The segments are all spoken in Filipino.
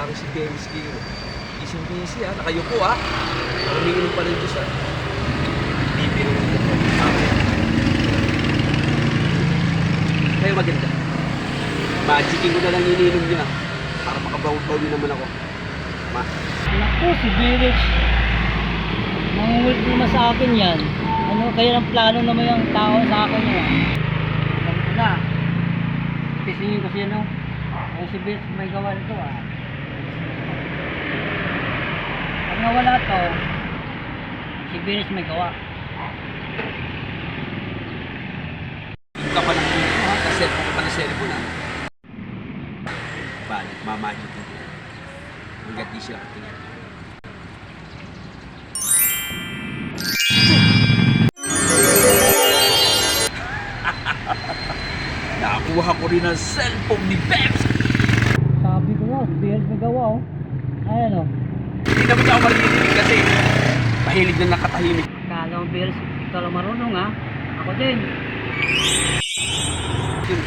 parang si James King. Ising busy ha, nakayupo ha. Umiinom pa rin Diyos ha. Bibiro rin ito. Kaya maganda. Magicking ko na lang iniinom niya. Para makabawi naman ako. Ma. Naku, si Birich. Mangungult naman sa akin yan. Ano kaya ang plano naman yung tao sa akin yan? Sabi ko na. Tisingin ko siya no. Ay si Birich may gawa nito ah. Pag nawala to, si Birich may gawa. Yung ka pa ng. Kasi ka pa ng cellphone ha. Balik, mamagic ko. Hanggat di sila katingin. Nakuha ko rin ang cellphone ni Peps. Sabi ko nga, si Birich may gawa oh. Ayan oh. Hindi naman niya ako maririnig kasi mahilig na nakatahimik. Kala mo Birich, ikaw lang marunong ha. Ako din. Yun.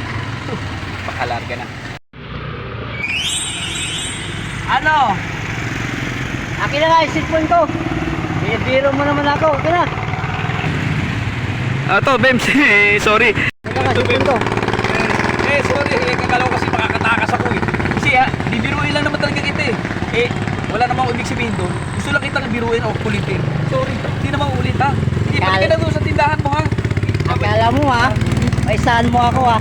Pakalarga na. Ano? Akin na nga yung cellphone ko. Biro mo naman ako. Akin na. Ah, to, Bems. sorry. Cellphone ko. Eh, sorry. Eh, kakalaw kasi makakatakas ako eh. Kasi ah, bibiruin lang naman talaga kita eh. Eh, wala namang ibig sabihin doon. Gusto lang kitang biruin o kulitin. Sorry, hindi naman ulit ha. Hindi, balik ka na doon sa tindahan mo ha. Akala mo ha, may saan mo ako ha.